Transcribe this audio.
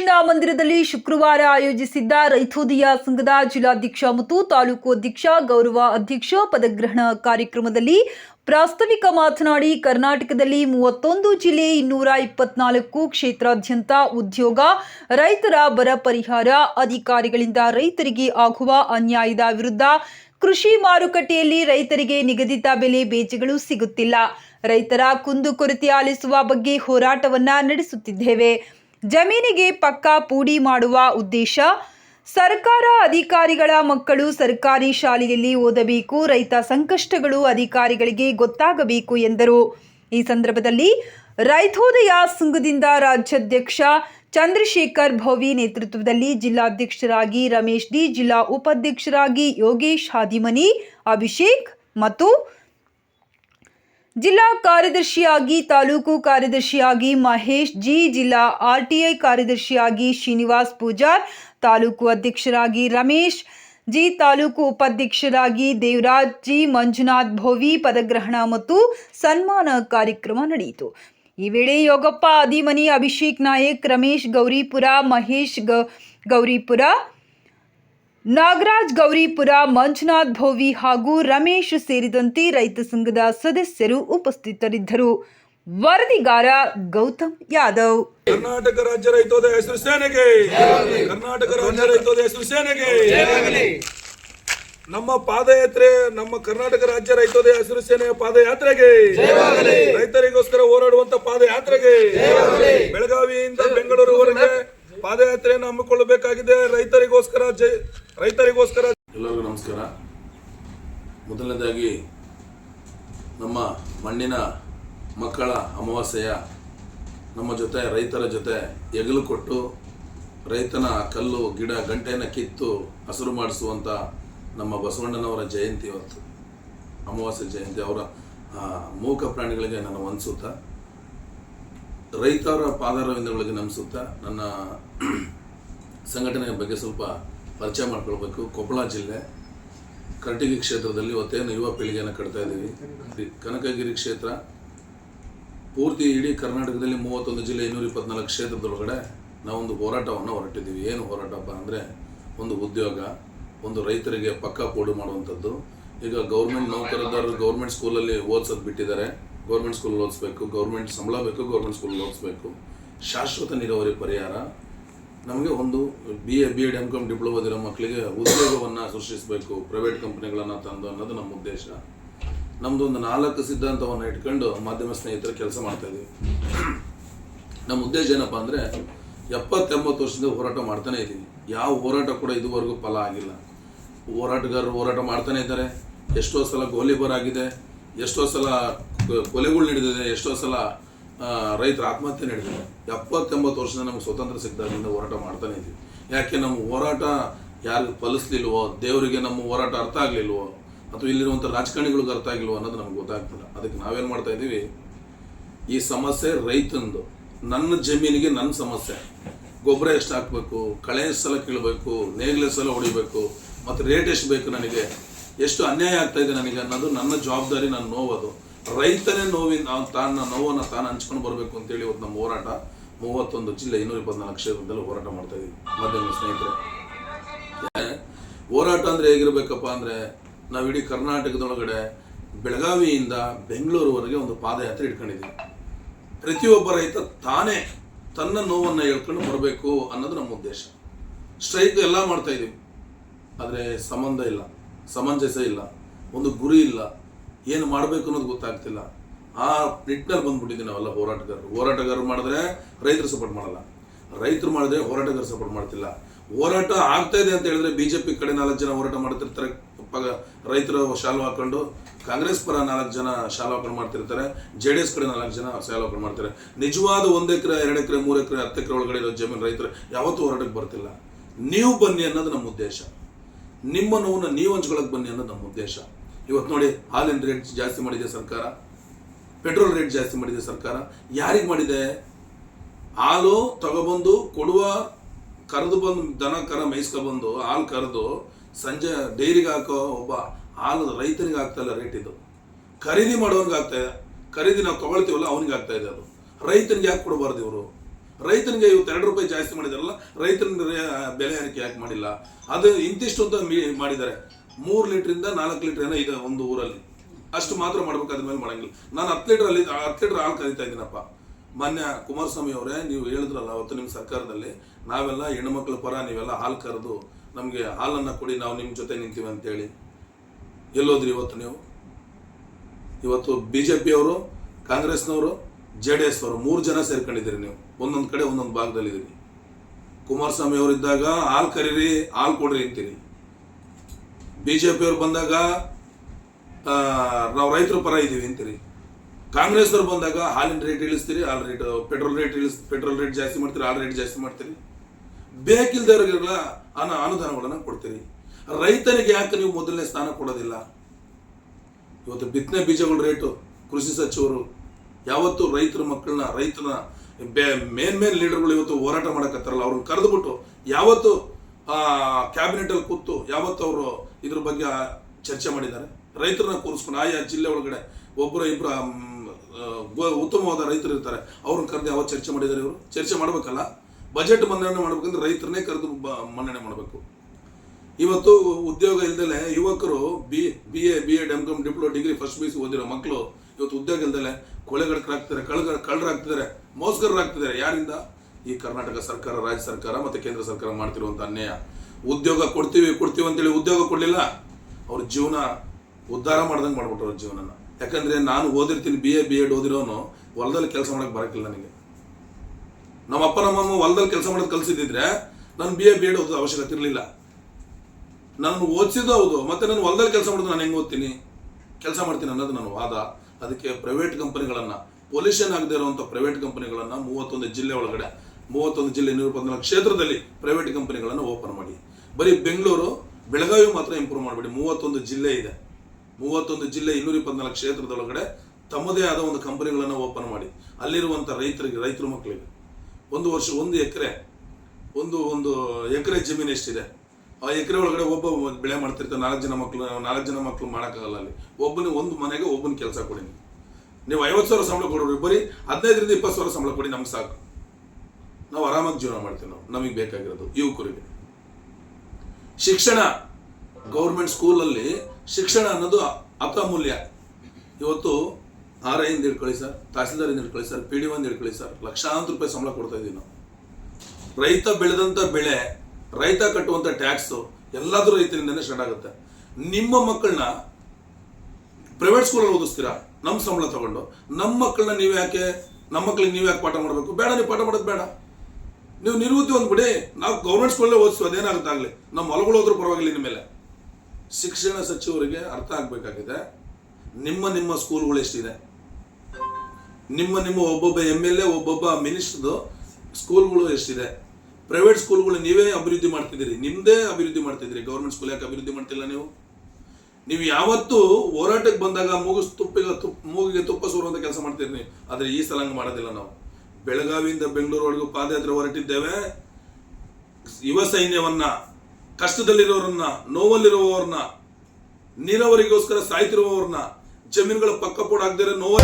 ದಕ್ಷಿಣ ಮಂದಿರದಲ್ಲಿ ಶುಕ್ರವಾರ ಆಯೋಜಿಸಿದ್ದ ರೈತೋದಿಯ ಸಂಘದ ಜಿಲ್ಲಾಧ್ಯಕ್ಷ ಮತ್ತು ತಾಲೂಕು ಅಧ್ಯಕ್ಷ ಗೌರವ ಅಧ್ಯಕ್ಷ ಪದಗ್ರಹಣ ಕಾರ್ಯಕ್ರಮದಲ್ಲಿ ಪ್ರಾಸ್ತಾವಿಕ ಮಾತನಾಡಿ ಕರ್ನಾಟಕದಲ್ಲಿ ಮೂವತ್ತೊಂದು ಜಿಲ್ಲೆ ಇನ್ನೂರ ಇಪ್ಪತ್ನಾಲ್ಕು ಕ್ಷೇತ್ರಾದ್ಯಂತ ಉದ್ಯೋಗ, ರೈತರ ಬರ ಪರಿಹಾರ, ಅಧಿಕಾರಿಗಳಿಂದ ರೈತರಿಗೆ ಆಗುವ ಅನ್ಯಾಯದ ವಿರುದ್ಧ ಕೃಷಿ ಮಾರುಕಟ್ಟೆಯಲ್ಲಿ ರೈತರಿಗೆ ನಿಗದಿತ ಬೆಲೆ ಬೇಜಗಳು ಸಿಗುತ್ತಿಲ್ಲ. ರೈತರ ಕುಂದುಕೊರತೆ ಆಲಿಸುವ ಬಗ್ಗೆ ಹೋರಾಟವನ್ನ ನಡೆಸುತ್ತಿದ್ದೇವೆ. ಜಮೀನಿಗೆ ಪಕ್ಕಾ ಪೂಡಿ ಮಾಡುವ ಉದ್ದೇಶ, ಸರ್ಕಾರ ಅಧಿಕಾರಿಗಳ ಮಕ್ಕಳು ಸರ್ಕಾರಿ ಶಾಲೆಯಲ್ಲಿ ಓದಬೇಕು, ರೈತ ಸಂಕಷ್ಟಗಳು ಅಧಿಕಾರಿಗಳಿಗೆ ಗೊತ್ತಾಗಬೇಕು ಎಂದರು. ಈ ಸಂದರ್ಭದಲ್ಲಿ ರೈತೋದಯ ಸಂಘದಿಂದ ರಾಜ್ಯಾಧ್ಯಕ್ಷ ಚಂದ್ರಶೇಖರ್ ಭೋವಿ ನೇತೃತ್ವದಲ್ಲಿ ಜಿಲ್ಲಾಧ್ಯಕ್ಷರಾಗಿ ರಮೇಶ್ ಡಿ, ಜಿಲ್ಲಾ ಉಪಾಧ್ಯಕ್ಷರಾಗಿ ಯೋಗೇಶ್ ಹಾದಿಮನಿ, ಅಭಿಷೇಕ್ ಮತ್ತು ಜಿಲ್ಲಾ ಕಾರ್ಯದರ್ಶಿಯಾಗಿ, ತಾಲೂಕು ಕಾರ್ಯದರ್ಶಿಯಾಗಿ ಮಹೇಶ್, ಜಿ ಜಿಲ್ಲಾ ಆರ್ಟಿಐ ಕಾರ್ಯದರ್ಶಿಯಾಗಿ ಶ್ರೀನಿವಾಸ್ ಪೂಜಾರ್, ತಾಲೂಕು ಅಧ್ಯಕ್ಷರಾಗಿ ರಮೇಶ್, ಜಿ ತಾಲೂಕು ಉಪಾಧ್ಯಕ್ಷರಾಗಿ ದೇವರಾಜ್, ಜಿ ಮಂಜುನಾಥ್ ಭೋವಿ ಪದಗ್ರಹಣ ಮತ್ತು ಸನ್ಮಾನ ಕಾರ್ಯಕ್ರಮ ನಡೆಯಿತು. ಈ ವೇಳೆ ಯೋಗಪ್ಪ ಆದಿಮನಿ ಅಭಿಷೇಕ್ ನಾಯಕ್, ರಮೇಶ್ ಗೌರಿಪುರ, ಮಹೇಶ್ ಗೌರಿಪುರ ನಾಗರಾಜ್ ಗೌರಿಪುರ ಮಂಜುನಾಥ್ ಭೋವಿ ಹಾಗೂ ರಮೇಶ್ ಸೇರಿದಂತೆ ರೈತ ಸಂಘದ ಸದಸ್ಯರು ಉಪಸ್ಥಿತರಿದ್ದರು. ವರದಿಗಾರ ಗೌತಮ್ ಯಾದವ್. ಕರ್ನಾಟಕ ರಾಜ್ಯ ರೈತೋದಯ ಹೆಸರು ಸೇನೆಗೆ. ಕರ್ನಾಟಕ ರಾಜ್ಯ ರೈತೋದಯ ಹೆಸರು ಸೇನೆಗೆ. ನಮ್ಮ ಪಾದಯಾತ್ರೆ ನಮ್ಮ ಕರ್ನಾಟಕ ರಾಜ್ಯ ರೈತೋದಯ ಹಸಿರು ಸೇನೆಯ ಪಾದಯಾತ್ರೆಗೆ. ರೈತರಿಗೋಸ್ಕರ ಹೋರಾಡುವಂತ ಪಾದಯಾತ್ರೆಗೆ. ಬೆಳಗಾವಿಯಿಂದ ಪಾದಯಾತ್ರೆಯನ್ನು ಹಮ್ಮಿಕೊಳ್ಳಬೇಕಾಗಿದೆ. ರೈತರಿಗೋಸ್ಕರ ಜೈ, ರೈತರಿಗೋಸ್ಕರ ಎಲ್ಲರಿಗೂ ನಮಸ್ಕಾರ. ಮೊದಲನೇದಾಗಿ ನಮ್ಮ ಮಣ್ಣಿನ ಮಕ್ಕಳ ಅಮಾವಾಸ್ಯೆಯ ನಮ್ಮ ಜೊತೆ, ರೈತರ ಜೊತೆ ಎಗಲು ಕೊಟ್ಟು ರೈತನ ಕಲ್ಲು, ಗಿಡ, ಗಂಟೆಯನ್ನು ಕಿತ್ತು ಹಸಿರು ಮಾಡಿಸುವಂಥ ನಮ್ಮ ಬಸವಣ್ಣನವರ ಜಯಂತಿ ಇವತ್ತು. ಅಮಾವಾಸ್ಯ ಜಯಂತಿ ಅವರ ಮೂಕ ಪ್ರಾಣಿಗಳಿಗೆ ನನ್ನ ವಂದಿಸುತ್ತಾ ರೈತರ ಪಾದಾರವಿಂದಗಳಿಗೆ ನಮಿಸುತ್ತಾ ನನ್ನ ಸಂಘಟನೆಯ ಬಗ್ಗೆ ಸ್ವಲ್ಪ ಪರಿಚಯ ಮಾಡ್ಕೊಳ್ಬೇಕು. ಕೊಪ್ಪಳ ಜಿಲ್ಲೆ, ಕರ್ಟಿಗಿ ಕ್ಷೇತ್ರದಲ್ಲಿ ಇವತ್ತೇನು ಯುವ ಪೀಳಿಗೆಯನ್ನು ಕಟ್ತಾ ಇದ್ದೀವಿ ಕನಕಗಿರಿ ಕ್ಷೇತ್ರ, ಪೂರ್ತಿ ಇಡೀ ಕರ್ನಾಟಕದಲ್ಲಿ ಮೂವತ್ತೊಂದು ಜಿಲ್ಲೆ ಇನ್ನೂರ ಇಪ್ಪತ್ನಾಲ್ಕು ಕ್ಷೇತ್ರದೊಳಗಡೆ ನಾವೊಂದು ಹೋರಾಟವನ್ನು ಹೊರಟಿದ್ದೀವಿ. ಏನು ಹೋರಾಟಪ್ಪ ಅಂದರೆ ಒಂದು ಉದ್ಯೋಗ, ಒಂದು ರೈತರಿಗೆ ಪಕ್ಕ ಪೋಡು ಮಾಡುವಂಥದ್ದು. ಈಗ ಗೌರ್ಮೆಂಟ್ ನೌಕರದಾರರು ಗೌರ್ಮೆಂಟ್ ಸ್ಕೂಲಲ್ಲಿ ಓದಿಸೋದು ಬಿಟ್ಟಿದ್ದಾರೆ. ಗೌರ್ಮೆಂಟ್ ಸ್ಕೂಲ್ ಓದಿಸ್ಬೇಕು, ಗೌರ್ಮೆಂಟ್ ಸಂಬಳ ಬೇಕು, ಗೌರ್ಮೆಂಟ್ ಸ್ಕೂಲ್ ಓದಿಸ್ಬೇಕು. ಶಾಶ್ವತ ನೀರಾವರಿ ಪರಿಹಾರ. ನಮಗೆ ಒಂದು B A B Ed M Com diploma ಓದಿರೋ ಮಕ್ಕಳಿಗೆ ಉದ್ಯೋಗವನ್ನು ಸೃಷ್ಟಿಸಬೇಕು ಪ್ರೈವೇಟ್ ಕಂಪ್ನಿಗಳನ್ನು ತಂದು ಅನ್ನೋದು ನಮ್ಮ ಉದ್ದೇಶ. ನಮ್ಮದು ಒಂದು ನಾಲ್ಕು ಸಿದ್ಧಾಂತವನ್ನು ಇಟ್ಕೊಂಡು ಮಾಧ್ಯಮ ಸ್ನೇಹಿತರು ಕೆಲಸ ಮಾಡ್ತಾ ಇದ್ದೀವಿ ನಮ್ಮ ಉದ್ದೇಶ ಏನಪ್ಪ ಅಂದರೆ ಎಪ್ಪತ್ತೆಂಬತ್ತು ವರ್ಷದಿಂದ ಹೋರಾಟ ಮಾಡ್ತಾನೆ ಇದ್ದೀವಿ ಯಾವ ಹೋರಾಟ ಕೂಡ ಇದುವರೆಗೂ ಫಲ ಆಗಿಲ್ಲ. ಹೋರಾಟಗಾರರು ಹೋರಾಟ ಮಾಡ್ತಾನೆ ಇದ್ದಾರೆ. ಎಷ್ಟೋ ಸಲ ಗೋಲಿಬಾರ್ ಆಗಿದೆ, ಎಷ್ಟೋ ಸಲ ಕೊಲೆಗಳು ನಡೆದಿದೆ, ಎಷ್ಟೋ ಸಲ ರೈತರ ಆತ್ಮಹತ್ಯೆ ನಡೆದಿದೆ. ಎಪ್ಪತ್ತೊಂಬತ್ತು ವರ್ಷದಿಂದ ನಮ್ಗೆ ಸ್ವತಂತ್ರ ಸಿಕ್ಕಿದಾಗಿಂದ ಹೋರಾಟ ಮಾಡ್ತಾನೆ ಇದ್ದೀವಿ. ಯಾಕೆ ನಮ್ಮ ಹೋರಾಟ ಯಾರಿಗೂ ಫಲಿಸ್ಲಿಲ್ವೋ, ದೇವರಿಗೆ ನಮ್ಮ ಹೋರಾಟ ಅರ್ಥ ಆಗಲಿಲ್ವೋ, ಅಥವಾ ಇಲ್ಲಿರುವಂಥ ರಾಜಕಾರಣಿಗಳಿಗೆ ಅರ್ಥ ಆಗಿಲ್ವೋ ಅನ್ನೋದು ನಮ್ಗೆ ಗೊತ್ತಾಗ್ತಿಲ್ಲ. ಅದಕ್ಕೆ ನಾವೇನು ಮಾಡ್ತಾ ಇದ್ದೀವಿ? ಈ ಸಮಸ್ಯೆ ರೈತಂದು. ನನ್ನ ಜಮೀನಿಗೆ ನನ್ನ ಸಮಸ್ಯೆ. ಗೊಬ್ಬರ ಎಷ್ಟು ಹಾಕಬೇಕು, ಕಳೆ ಎಷ್ಟು ಸಲ ಕೀಳಬೇಕು, ನೇಗಿಲ ಸಲ ಹೊಡಿಬೇಕು, ಮತ್ತು ರೇಟ್ ಎಷ್ಟು ಬೇಕು ನನಗೆ, ಎಷ್ಟು ಅನ್ಯಾಯ ಆಗ್ತಾ ಇದೆ ನನಗೆ ಅನ್ನೋದು ನನ್ನ ಜವಾಬ್ದಾರಿ ನಾನು ನೋವದು. ರೈತನೇ ನೋವಿನ ನಾವು ತಾನ ನೋವನ್ನು ತಾನು ಹಂಚ್ಕೊಂಡು ಬರಬೇಕು ಅಂತೇಳಿ ಇವತ್ತು ನಮ್ಮ ಹೋರಾಟ. ಮೂವತ್ತೊಂದು ಜಿಲ್ಲೆ ಇನ್ನೂರ ಇಪ್ಪತ್ನಾಲ್ಕು ಕ್ಷೇತ್ರದಲ್ಲಿ ಹೋರಾಟ ಮಾಡ್ತಾ ಇದ್ದೀವಿ ಮಾಧ್ಯಮ ಸ್ನೇಹಿತರೆ. ಹೋರಾಟ ಅಂದ್ರೆ ಹೇಗಿರಬೇಕಪ್ಪ ಅಂದ್ರೆ ನಾವು ಇಡೀ ಕರ್ನಾಟಕದೊಳಗಡೆ ಬೆಳಗಾವಿಯಿಂದ ಬೆಂಗಳೂರುವರೆಗೆ ಒಂದು ಪಾದಯಾತ್ರೆ ಇಟ್ಕೊಂಡಿದ್ದೀವಿ ಪ್ರತಿಯೊಬ್ಬ ರೈತ ತಾನೇ ತನ್ನ ನೋವನ್ನು ಹೇಳ್ಕೊಂಡು ಬರಬೇಕು ಅನ್ನೋದು ನಮ್ಮ ಉದ್ದೇಶ. ಸ್ಟ್ರೈಕ್ ಎಲ್ಲ ಮಾಡ್ತಾ ಇದ್ದೀವಿ ಆದರೆ ಸಂಬಂಧ ಇಲ್ಲ, ಸಮಂಜಸ ಇಲ್ಲ, ಒಂದು ಗುರಿ ಇಲ್ಲ ಏನು ಮಾಡಬೇಕು ಅನ್ನೋದು ಗೊತ್ತಾಗ್ತಿಲ್ಲ. ಆ ನಿಟ್ಟಿನಲ್ಲಿ ಬಂದ್ಬಿಟ್ಟಿದ್ದೀವಿ ನಾವೆಲ್ಲ ಹೋರಾಟಗಾರರು. ಹೋರಾಟಗಾರರು ಮಾಡಿದ್ರೆ ರೈತರು ಸಪೋರ್ಟ್ ಮಾಡಲ್ಲ. ರೈತರು ಮಾಡಿದ್ರೆ ಹೋರಾಟಗಾರರು ಸಪೋರ್ಟ್ ಮಾಡ್ತಿಲ್ಲ. ಹೋರಾಟ ಆಗ್ತಾ ಇದೆ ಅಂತ ಹೇಳಿದ್ರೆ ಬಿಜೆಪಿ ಕಡೆ ನಾಲ್ಕು ಜನ ಹೋರಾಟ ಮಾಡ್ತಿರ್ತಾರೆ. ಪಗ ರೈತರು ಶಾಲು ಹಾಕೊಂಡು, ಕಾಂಗ್ರೆಸ್ ಪರ ನಾಲ್ಕು ಜನ ಶಾಲು ಹಾಕೊಂಡು ಮಾಡ್ತಿರ್ತಾರೆ. ಜೆ ಡಿ ಎಸ್ ಕಡೆ ನಾಲ್ಕು ಜನ ಶಾಲು ಹಾಕೊಂಡು ಮಾಡ್ತಾರೆ ನಿಜವಾದ ಒಂದು ಎಕರೆ, ಎರಡು ಎಕರೆ, ಮೂರು ಎಕರೆ, ಹತ್ತು ಎಕರೆ ಒಳಗಡೆ ಇರೋ ಜಮೀನು ರೈತರು ಯಾವತ್ತೂ ಹೋರಾಟಕ್ಕೆ ಬರ್ತಿಲ್ಲ. ನೀವು ಬನ್ನಿ ಅನ್ನೋದು ನಮ್ಮ ಉದ್ದೇಶ. ನಿಮ್ಮ ನೋವನ್ನ ನೀವು ಹಂಚ್ಕೊಳಕ್ ಬನ್ನಿ ಅನ್ನೋದು ನಮ್ಮ ಉದ್ದೇಶ. ಇವತ್ತು ನೋಡಿ ಹಾಲಿನ ರೇಟ್ ಜಾಸ್ತಿ ಮಾಡಿದೆ ಸರ್ಕಾರ. ಪೆಟ್ರೋಲ್ ರೇಟ್ ಜಾಸ್ತಿ ಮಾಡಿದೆ ಸರ್ಕಾರ. ಯಾರಿಗೆ ಮಾಡಿದೆ? ಹಾಲು ತಗೊಬಂದು, ಕೊಡುವ ಕರೆದು ಬಂದು, ದನ, ಕರ ಮೇಯಿಸ್ಕೊಬಂದು ಹಾಲು ಕರೆದು ಸಂಜೆ ಡೈರಿಗೆ ಹಾಕೋ ಒಬ್ಬ ಹಾಲು ರೈತನಿಗೆ ಆಗ್ತಾ ಇಲ್ಲ ರೇಟ್ ಇದು. ಖರೀದಿ ಮಾಡೋನ್ಗೆ ಆಗ್ತಾ ಖರೀದಿ ನಾವು ತೊಗೊಳ್ತೀವಲ್ಲ, ಅವನಿಗೆ ಆಗ್ತಾ ಇದೆ ಅದು. ರೈತನಿಗೆ ಯಾಕೆ ಕೊಡಬಾರ್ದು ಇವರು? ರೈತನಿಗೆ ಇವತ್ತು ಎರಡು ರೂಪಾಯಿ ಜಾಸ್ತಿ ಮಾಡಿದಾರಲ್ಲ ರೈತನ ಬೆಲೆ ಏರಿಕೆ ಯಾಕೆ ಮಾಡಿಲ್ಲ? ಅದು ಇಂತಿಷ್ಟು ಅಂತ ಮಾಡಿದ್ದಾರೆ. ಮೂರು ಲೀಟ್ರಿಂದ ನಾಲ್ಕು ಲೀಟರ್ ಏನೋ ಇದೆ ಒಂದು ಊರಲ್ಲಿ. ಅಷ್ಟು ಮಾತ್ರ ಮಾಡ್ಬೇಕು ಮೇಲೆ ಮಾಡಂಗಿಲ್ಲ. ನಾನು ಹತ್ತು ಲೀಟರ್ ಅಲ್ಲಿ, ಹತ್ತು ಲೀಟರ್ ಹಾಲು ಕರಿತಾ ಇದ್ದೀನಪ್ಪ. ಮಾನ್ಯ ಕುಮಾರಸ್ವಾಮಿ ಅವರೇ, ನೀವು ಹೇಳಿದ್ರಲ್ಲ ಅವತ್ತು ನಿಮ್ಮ ಸರ್ಕಾರದಲ್ಲಿ, ನಾವೆಲ್ಲ ಹೆಣ್ಮಕ್ಳ ಪರ ನೀವೆಲ್ಲ ಹಾಲು ಕರೆದು ನಮಗೆ ಹಾಲನ್ನು ಕೊಡಿ, ನಾವು ನಿಮ್ಮ ಜೊತೆ ನಿಂತೀವಿ ಅಂತೇಳಿ. ಎಲ್ಲೋದ್ರಿ ಇವತ್ತು ನೀವು? ಇವತ್ತು ಬಿ ಜೆ ಪಿಯವರು ಕಾಂಗ್ರೆಸ್ನವರು ಜೆ ಡಿ ಎಸ್ನವರು ಮೂರು ಜನ ಸೇರ್ಕೊಂಡಿದ್ದೀರಿ ನೀವು. ಒಂದೊಂದು ಕಡೆ, ಒಂದೊಂದು ಭಾಗದಲ್ಲಿದ್ದೀರಿ. ಕುಮಾರಸ್ವಾಮಿ ಅವರಿದ್ದಾಗ ಹಾಲು ಕರೀರಿ, ಹಾಲು ಕೊಡ್ರಿ ಅಂತೀರಿ. ಬಿ ಜೆ ಪಿಯವ್ರು ಬಂದಾಗ ನಾವು ರೈತರ ಪರ ಇದ್ದೀವಿ ಅಂತೀರಿ. ಕಾಂಗ್ರೆಸ್ನವ್ರು ಬಂದಾಗ ಹಾಲಿನ ರೇಟ್ ಇಳಿಸ್ತೀರಿ, ಹಾಲು ರೇಟ್ ಪೆಟ್ರೋಲ್ ರೇಟ್ ಇಳಿಸ್ ಪೆಟ್ರೋಲ್ ರೇಟ್ ಜಾಸ್ತಿ ಮಾಡ್ತೀರಿ, ಹಾಲು ರೇಟ್ ಜಾಸ್ತಿ ಮಾಡ್ತೀರಿ. ಬೇಕಿಲ್ದವ್ರಿಗೆಲ್ಲ ಅನ, ಅನುದಾನಗಳನ್ನು ಕೊಡ್ತೀರಿ. ರೈತನಿಗೆ ಯಾಕೆ ನೀವು ಮೊದಲನೇ ಸ್ಥಾನ ಕೊಡೋದಿಲ್ಲ? ಇವತ್ತು ಬಿತ್ತನೆ ಬೀಜಗಳ ರೇಟು ಕೃಷಿ ಸಚಿವರು, ಯಾವತ್ತು ರೈತರ ಮಕ್ಕಳನ್ನ ರೈತನ ಮೇನ್ ಮೇನ್ ಲೀಡರ್ಗಳು ಇವತ್ತು ಹೋರಾಟ ಮಾಡಕತ್ತಾರಲ್ಲ, ಅವ್ರನ್ನ ಕರೆದುಬಿಟ್ಟು ಯಾವತ್ತು ಕ್ಯಾಬಿನೆಟ್ ಅಲ್ಲಿ ಕೂತು, ಯಾವತ್ತು ಅವರು ಇದ್ರ ಬಗ್ಗೆ ಚರ್ಚೆ ಮಾಡಿದ್ದಾರೆ. ರೈತರನ್ನ ಕೂರಿಸ್ಕೊಂಡು ಆಯಾ ಜಿಲ್ಲೆ ಒಳಗಡೆ ಒಬ್ಬರು ಇಬ್ಬರು ಉತ್ತಮವಾದ ರೈತರು ಇರ್ತಾರೆ. ಅವ್ರನ್ನ ಕರೆದು ಯಾವಾಗ ಚರ್ಚೆ ಮಾಡಿದ್ದಾರೆ ಇವರು? ಚರ್ಚೆ ಮಾಡಬೇಕಲ್ಲ? ಬಜೆಟ್ ಮನ್ನಣೆ ಮಾಡ್ಬೇಕಂದ್ರೆ ರೈತರನ್ನೇ ಕರೆದು ಬ- ಮನ್ನಣೆ ಮಾಡಬೇಕು. ಇವತ್ತು ಉದ್ಯೋಗ ಇಲ್ದಲೆ ಯುವಕರು B B A B Ed M Com degree first P C ಓದಿರೋ ಮಕ್ಕಳು ಇವತ್ತು ಉದ್ಯೋಗ ಇಲ್ದಲೆ ಕೊಳೆಗಡಕರಾಗ್ತಿದ್ದಾರೆ ಕಳ್ಗ ಕಳ್ಳರಾಗ್ತಿದ್ದಾರೆ ಆಗ್ತಿದ್ದಾರೆ ಯಾರಿಂದ? ಈ ಕರ್ನಾಟಕ ಸರ್ಕಾರ, ರಾಜ್ಯ ಸರ್ಕಾರ ಮತ್ತೆ ಕೇಂದ್ರ ಸರ್ಕಾರ ಮಾಡ್ತಿರುವಂಥ ಅನ್ಯಾಯ. ಉದ್ಯೋಗ ಕೊಡ್ತೀವಿ ಕೊಡ್ತೀವಿ ಅಂತೇಳಿ ಉದ್ಯೋಗ ಕೊಡಲಿಲ್ಲ. ಅವ್ರ ಜೀವನ ಉದ್ಧಾರ ಮಾಡ್ದಂಗೆ ಮಾಡ್ಬಿಟ್ರು ಅವ್ರ ಜೀವನನ. ಯಾಕಂದ್ರೆ ನಾನು ಓದಿರ್ತೀನಿ ಬಿ ಎ ಬಿ ಎಡ್ ಓದಿರೋನು, ಹೊಲದಲ್ಲಿ ಕೆಲಸ ಮಾಡೋಕೆ ಬರಕಿಲ್ಲ ನನಗೆ. ನಮ್ಮ ಅಪ್ಪ ನಮ್ಮಮ್ಮ ಹೊಲದಲ್ಲಿ ಕೆಲಸ ಮಾಡೋದು ಕಲ್ಸಿದ್ರೆ ನಾನು ಬಿ ಎ ಬಿ ಎಡ್ ಓದೋದು ಅವಶ್ಯಕತೆ ಇರಲಿಲ್ಲ. ನಾನು ಓದಿಸಿದ್ದು ಹೌದು, ಮತ್ತೆ ನಾನು ಹೊಲದಲ್ಲಿ ಕೆಲಸ ಮಾಡೋದು ನಾನು ಹೆಂಗೆ ಓದ್ತೀನಿ? ಕೆಲಸ ಮಾಡ್ತೀನಿ ಅನ್ನೋದು ನನ್ನ ವಾದ. ಅದಕ್ಕೆ ಪ್ರೈವೇಟ್ ಕಂಪನಿಗಳನ್ನು ಪೊಲ್ಯೂಷನ್ ಆಗದೆ ಇರುವಂಥ ಪ್ರೈವೇಟ್ ಕಂಪನಿಗಳನ್ನು ಮೂವತ್ತೊಂದು ಜಿಲ್ಲೆ ಒಳಗಡೆ, ಮೂವತ್ತೊಂದು ಜಿಲ್ಲೆ ನೂರ ಇಪ್ಪತ್ನಾಲ್ಕು ಕ್ಷೇತ್ರದಲ್ಲಿ ಪ್ರೈವೇಟ್ ಕಂಪನಿಗಳನ್ನು ಓಪನ್ ಮಾಡಿ. ಬರೀ ಬೆಂಗಳೂರು ಬೆಳಗಾವಿ ಮಾತ್ರ ಇಂಪ್ರೂವ್ ಮಾಡಬೇಡಿ. ಮೂವತ್ತೊಂದು ಜಿಲ್ಲೆ ಇದೆ. ಮೂವತ್ತೊಂದು ಜಿಲ್ಲೆ ಇನ್ನೂರ ಇಪ್ಪತ್ನಾಲ್ಕು ಕ್ಷೇತ್ರದೊಳಗಡೆ ತಮ್ಮದೇ ಆದ ಒಂದು ಕಂಪನಿಗಳನ್ನು ಓಪನ್ ಮಾಡಿ. ಅಲ್ಲಿರುವಂಥ ರೈತರಿಗೆ, ರೈತರ ಮಕ್ಕಳಿಗೆ ಒಂದು ವರ್ಷ, ಒಂದು ಎಕರೆ, ಒಂದು ಒಂದು ಎಕರೆ ಜಮೀನು ಎಷ್ಟಿದೆ? ಆ ಎಕರೆ ಒಳಗಡೆ ಒಬ್ಬ ಬೆಳೆ ಮಾಡ್ತಿರ್ತಾರೆ ನಾಲ್ಕು ಜನ ಮಕ್ಕಳು ನಾಲ್ಕು ಜನ ಮಕ್ಕಳು ಮಾಡೋಕ್ಕಾಗಲ್ಲ ಅಲ್ಲಿ. ಒಬ್ಬನಿಗೆ ಒಂದು ಮನೆಗೆ ಒಬ್ಬನ ಕೆಲಸ ಕೊಡಿ ನೀವು. ನೀವು ಐವತ್ತು ಸಾವಿರ ಸಂಬಳ ಕೊಡೋರು ಬರೀ ಹದಿನೈದರಿಂದ ಇಪ್ಪತ್ತು ಸಾವಿರ ಸಂಬಳ ಕೊಡಿ, ನಮ್ಗೆ ಸಾಕು. ನಾವು ಆರಾಮಾಗಿ ಜೀವನ ಮಾಡ್ತೀವಿ ನಾವು. ನಮಗೆ ಬೇಕಾಗಿರೋದು, ಯುವಕರಿಗೆ. ಶಿಕ್ಷಣ ಗೌರ್ಮೆಂಟ್ ಸ್ಕೂಲಲ್ಲಿ ಶಿಕ್ಷಣ ಅನ್ನೋದು ಅತಮೂಲ್ಯ ಇವತ್ತು ಆರ್ ಐಯಿಂದ ಹಿಡ್ಕೊಳ್ಳಿ ಸರ್ ತಹಸೀಲ್ದಾರಿಂದ ಹಿಡ್ಕೊಳ್ಳಿ ಸರ್ ಪಿ ಡಿ ಒಂದು ಹಿಡ್ಕೊಳ್ಳಿ ಸರ್ ಲಕ್ಷಾಂತರ ರೂಪಾಯಿ ಸಂಬಳ ಕೊಡ್ತಾ ಇದ್ದೀವಿ ನಾವು. ರೈತ ಬೆಳೆದಂತ ಬೆಳೆ, ರೈತ ಕಟ್ಟುವಂಥ ಟ್ಯಾಕ್ಸು ಎಲ್ಲಾದರೂ ರೈತರಿಂದನೇ ಸ್ಟಾರ್ಟ್ ಆಗುತ್ತೆ. ನಿಮ್ಮ ಮಕ್ಕಳನ್ನ ಪ್ರೈವೇಟ್ ಸ್ಕೂಲಲ್ಲಿ ಓದಿಸ್ತೀರಾ? ನಮ್ಮ ಸಂಬಳ ತಗೊಂಡು. ನಮ್ಮ ಮಕ್ಕಳನ್ನ ನೀವು ಯಾಕೆ ನಮ್ಮ ಮಕ್ಕಳಿಗೆ ನೀವು ಯಾಕೆ ಪಾಠ ಮಾಡಬೇಕು? ಬೇಡ, ನೀವು ಪಾಠ ಮಾಡೋದು ಬೇಡ. ನೀವು ನಿವೃತ್ತಿ ಒಂದ್ಬಿಡಿ ನಾವು ಗೌರ್ಮೆಂಟ್ ಸ್ಕೂಲಲ್ಲೇ ಓದಿಸ್ತೀವಿ ಅದೇನಾಗುತ್ತೆ ಆಗಲಿ ನಮ್ಮ ಹೊಲಗಳು ಹೋದ್ರೂ ಪರವಾಗಿಲ್ಲ ನಿಮ್ಮ ಮೇಲೆ. ಶಿಕ್ಷಣ ಸಚಿವರಿಗೆ ಅರ್ಥ ಆಗಬೇಕಾಗಿದೆ. ನಿಮ್ಮ ನಿಮ್ಮ ಸ್ಕೂಲ್ಗಳು ಎಷ್ಟಿದೆ? ನಿಮ್ಮ ನಿಮ್ಮ ಒಬ್ಬೊಬ್ಬ ಎಂ ಎಲ್ ಎ ಒಬ್ಬೊಬ್ಬ ಮಿನಿಸ್ಟರ್ದು ಸ್ಕೂಲ್ಗಳು ಎಷ್ಟಿದೆ? ಪ್ರೈವೇಟ್ ಸ್ಕೂಲ್ಗಳು ನೀವೇ ಅಭಿವೃದ್ಧಿ ಮಾಡ್ತಿದ್ದೀರಿ. ನಿಮ್ಮದೇ ಅಭಿವೃದ್ಧಿ ಮಾಡ್ತಿದ್ದೀರಿ. ಗೌರ್ಮೆಂಟ್ ಸ್ಕೂಲ್ ಯಾಕೆ ಅಭಿವೃದ್ಧಿ ಮಾಡ್ತಿಲ್ಲ ನೀವು? ನೀವು ಯಾವತ್ತೂ ಹೋರಾಟಕ್ಕೆ ಬಂದಾಗ ಮೂಗು ತುಪ್ಪಿಗೆ ತುಪ್ಪ ಮೂಗಿಗೆ ತುಪ್ಪ ಸುರುವಂತ ಕೆಲಸ ಮಾಡ್ತಿದ್ರಿ. ಆದರೆ ಈ ಸಲ ಮಾಡೋದಿಲ್ಲ ನಾವು. ಬೆಳಗಾವಿಯಿಂದ ಬೆಂಗಳೂರುವರೆಗೂ ಪಾದಯಾತ್ರೆ ಹೊರಟಿದ್ದೇವೆ. ಯುವ ಸೈನ್ಯವನ್ನ, ಕಷ್ಟದಲ್ಲಿರೋರನ್ನ, ನೋವಲ್ಲಿರುವವರನ್ನ, ನೀರಾವರಿಗೋಸ್ಕರ ಸಾಯ್ತಿರುವವರನ್ನ, ಜಮೀನುಗಳ ಪಕ್ಕ ಪೋಡ್ ಆಗದಿರೋ ನೋವ